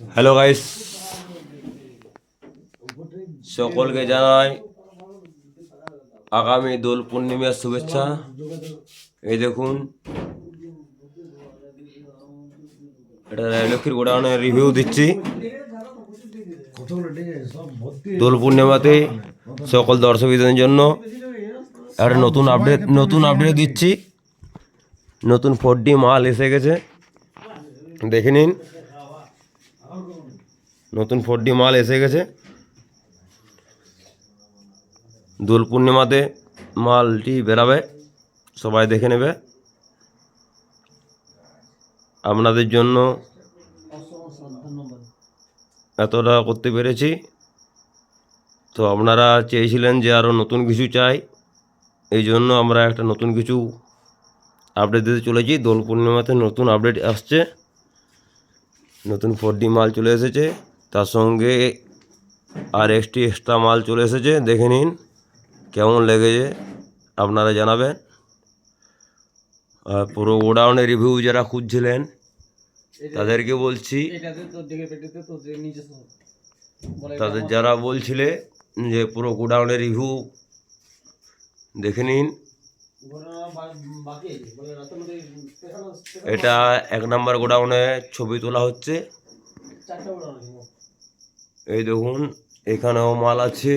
Hello guys সকলকে জানাই আগামী দোল পূর্ণিমার শুভেচ্ছা। এই দেখুন, এটা লক্ষ্মীর গোডাউনের রিভিউ দিচ্ছি। দোল পূর্ণিমাতে সকল দর্শকদের জন্য একটা নতুন আপডেট নতুন আপডেট দিচ্ছি। নতুন ফোর ডি মাল এসে গেছে। দেখে নিন। নতুন ফোর ডি মাল এসে গেছে। দোল পূর্ণিমাতে মালটি বেরাবে, সবাই দেখে নেবে। আপনাদের জন্য এতটা করতে পেরেছি। তো আপনারা চেয়েছিলেন যে আরও নতুন কিছু চাই, এই জন্য আমরা একটা নতুন কিছু আপডেট দিতে চলেছি। দোল পূর্ণিমাতে নতুন আপডেট আসছে। নতুন ফোর ডি মাল চলে এসেছে। তার সঙ্গে আর এক্সটি এক্সট্রা মাল চলে এসেছে দেখে নিন কেমন লেগেছে আপনারা জানাবেন। আর পুরো গোডাউনের রিভিউ যারা খুঁজছিলেন তাদেরকে বলছি তাদের যারা বলছিলে যে পুরো গোডাউনের রিভিউ দেখে নিন। এটা এক নম্বর গোডাউনে ছবি তোলা হচ্ছে। এই দেখুন, এখানেও মাল আছে।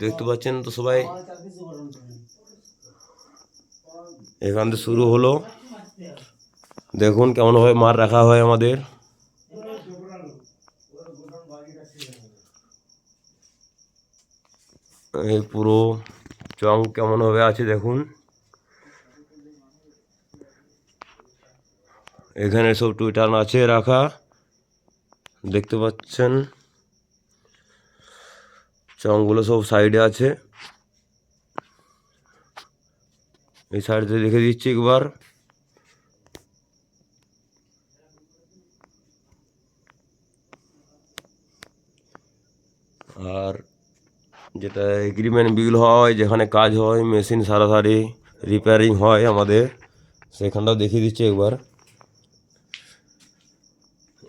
দেখতে পাচ্ছেন তো সবাই? এখান থেকে শুরু হলো। দেখুন কেমনভাবে মার রাখা হয় আমাদের। এই পুরো চং কেমনভাবে আছে দেখুন। এখানে সব টুইটার আছে রাখা। দেখতে পাচ্ছেন? চংগুলো সব সাইডে আছে। এই সাইডে দেখে দিচ্ছি একবার। আর যেটা এগ্রিমেন্ট বিল হয়, যেখানে কাজ হয় মেশিন সারাসারি রিপেয়ারিং হয় আমাদের, সেখানটাও দেখিয়ে দিচ্ছি একবার।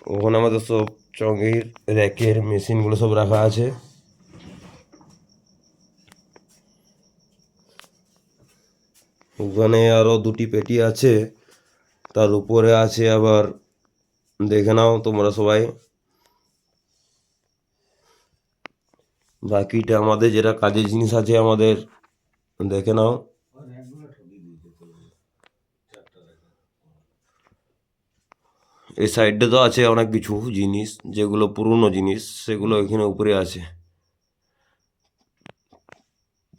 ওখানে আমাদের সব চঙ্গির র্যাকের মেশিনগুলো সব রাখা আছে। ওখানে আরও দুটি পেটি আছে, তার উপরে আছে আবার, দেখে নাও তোমরা সবাই। বাকিটা আমাদের যেটা কাজের জিনিস আছে আমাদের, দেখে নাও। এই সাইডে তো আছে অনেক কিছু জিনিস যেগুলো পুরনো জিনিস সেগুলো এখানে উপরে আছে।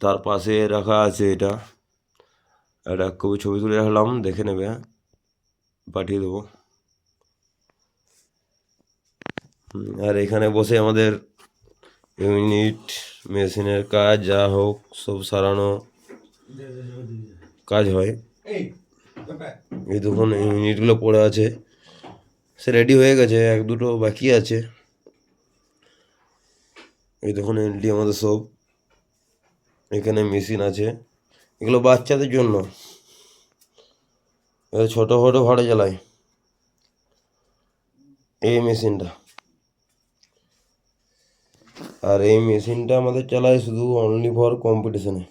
তার পাশে রাখা আছে এটা। একটা কবি ছবি তুলে রাখলাম দেখে নেবে? পাঠিয়ে দেবো। হুম, আর এখানে বসে আমাদের ইউনিট মেশিনের কাজ যা হোক সব সারানো কাজ হয়। এই দেখুন ইউনিটগুলো পড়ে আছে। সে রেডি হয়ে গেছে, এক দুটো বাকি আছে। এই দেখুন এলডি আমাদের সব। এখানে মেশিন আছে। এগুলো বাচ্চাদের জন্য। ছোটো ছোটো ভাড়া চালায় এই মেশিনটা আর এই মেশিনটা আমাদের চালায় শুধু অনলি ফর কম্পিটিশনে